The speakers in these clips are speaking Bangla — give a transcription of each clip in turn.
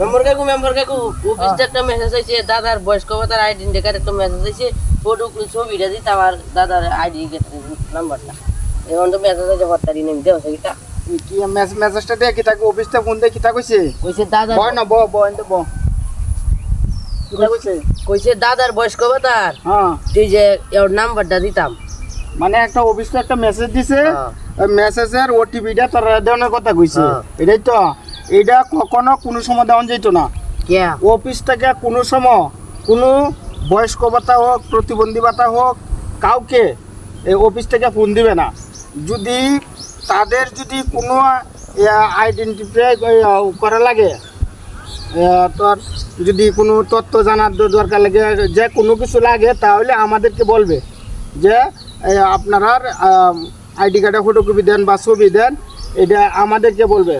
মেম্বার কাকু মেম্বার কাকু অফিসটা একটা মেসেজ আইছে দাদার ভাতার আইডি কার্ড একটা মেসেজ আইছে ফটো ছবিটা দিতে আমার দাদার আইডি নাম্বারটা এখন তো মেসেজ আছে হত্যারি নেই দেওয়া সেটা কি মেসেজটা দিয়ে কি তাকে অফিসটা ফোন দিয়ে কি তা কইছে কইছে দাদার বয় না ব ব এনতে ব কইছে কইছে দাদার বয়স্ক ভাতার হ্যাঁ তুই যে ওর নাম্বারটা দিতাম মানে একটা অফিসটা একটা মেসেজ দিছে। মেসেজের ওটিপিটা তার দেওয়ার কথা কইছে। এটাই তো এটা কখনো কোনো সময় দেওয়া যেত না। অফিস থেকে কোনো সময় কোনো বয়স্ক ভাতা হোক প্রতিবন্ধী ভাতা হোক কাউকে এই অফিস থেকে ফোন দিবে না। যদি তাদের যদি কোনো আইডেন্টিফাই করা লাগে তোর যদি কোনো তথ্য জানার দরকার লাগে যে কোনো কিছু লাগে তাহলে আমাদেরকে বলবে যে আপনার আইডি কার্ডে ফটোকপি দেন বা ছবি দেন এটা আমাদেরকে বলবে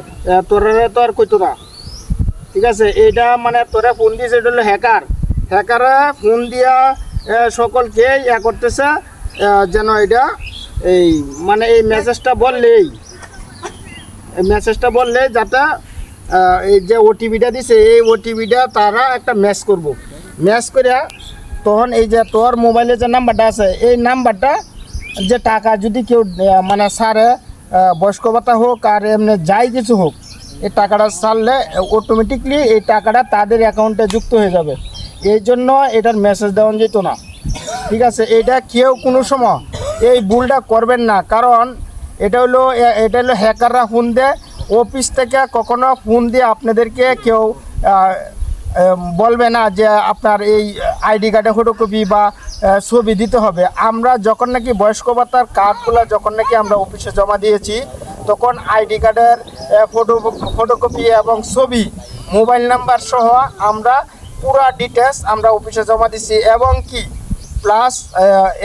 তোরা তো আর কইতো না। ঠিক আছে? এইটা মানে তোরা ফোন দিয়েছে, এটা হলো হ্যাকার হ্যাকারে ফোন দিয়া সকলকে ইয়া করতেছে যেন এটা এই মানে এই মেসেজটা বললেই, এই মেসেজটা বললে যাতে এই যে ওটিপিটা দিছে, এই ওটিপিটা তারা একটা ম্যাচ করব। ম্যাচ করে তখন এই যে তোর মোবাইলে যে নাম্বারটা আছে, এই নাম্বারটা যে টাকা যদি কেউ মানে সারে বয়স্ক ভাতা হোক আর এমনি যাই কিছু হোক, এই টাকাটা ছাড়লে অটোমেটিকলি এই টাকাটা তাদের অ্যাকাউন্টে যুক্ত হয়ে যাবে। এই জন্য এটার মেসেজ দেওয়া যেত না। ঠিক আছে, এটা কেউ কোনো সময় এই ভুলটা করবেন না। কারণ এটা হলো এটা হলো হ্যাকাররা ফোন দেয় অফিস থেকে কখনো ফোন দিয়ে আপনাদেরকে কেউ বলবে না যে আপনার এই আইডি কার্ডে ফটোকপি বা ছবি দিতে হবে। আমরা যখন নাকি বয়স্ক ভাতার কার্ডগুলো যখন নাকি আমরা অফিসে জমা দিয়েছি, তখন আইডি কার্ডের ফটো ফটোকপি এবং ছবি মোবাইল নাম্বার সহ আমরা পুরা ডিটেলস আমরা অফিসে জমা দিছি এবং কি? প্লাস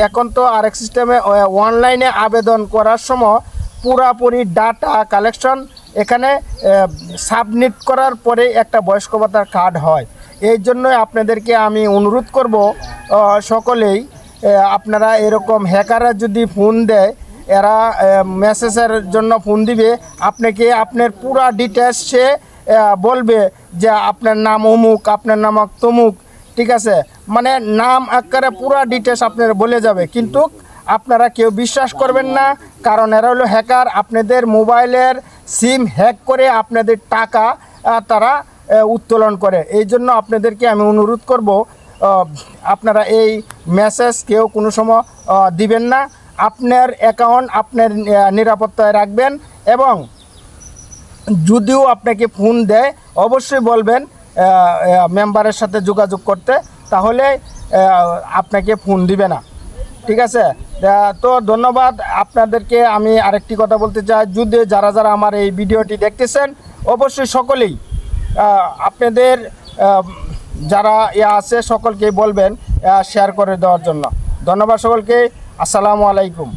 এখন তো আরেক সিস্টেমে অনলাইনে আবেদন করার সময় পুরাপুরি ডাটা কালেকশন এখানে সাবমিট করার পরে একটা বয়স্ক ভাতার কার্ড হয়। এই জন্যই আপনাদেরকে আমি অনুরোধ করব সকলেই আপনারা এরকম হ্যাকাররা যদি ফোন দেয়, এরা মেসেজের জন্য ফোন দিবে, আপনাকে আপনার পুরা ডিটেলস সে বলবে যে আপনার নাম অমুক, আপনার নাম তমুক, ঠিক আছে? মানে নাম আকারে পুরা ডিটেলস আপনার বলে যাবে। কিন্তু আপনারা কেউ বিশ্বাস করবেন না, কারণ এরা হলো হ্যাকার। আপনাদের মোবাইলের সিম হ্যাক করে আপনাদের টাকা তারা উত্তোলন করে। এই জন্য আপনাদেরকে আমি অনুরোধ করব আপনারা এই মেসেজ কেউ কোনো সময় দিবেন না। আপনার অ্যাকাউন্ট আপনার নিরাপত্তায় রাখবেন এবং যদিও আপনাকে ফোন দেয়, অবশ্যই বলবেন মেম্বারের সাথে যোগাযোগ করতে, তাহলে আপনাকে ফোন দিবে না। ঠিক আছে? তো ধন্যবাদ। আপনাদেরকে আমি আরেকটি কথা বলতে চাই। যদি যারা যারা আমার এই ভিডিওটি দেখতেছেন, অবশ্যই সকলেই আপনাদের যারা ইয়া আছে সকলকে বলবেন শেয়ার করে দেওয়ার জন্য। ধন্যবাদ সকলকে। আসসালামু আলাইকুম।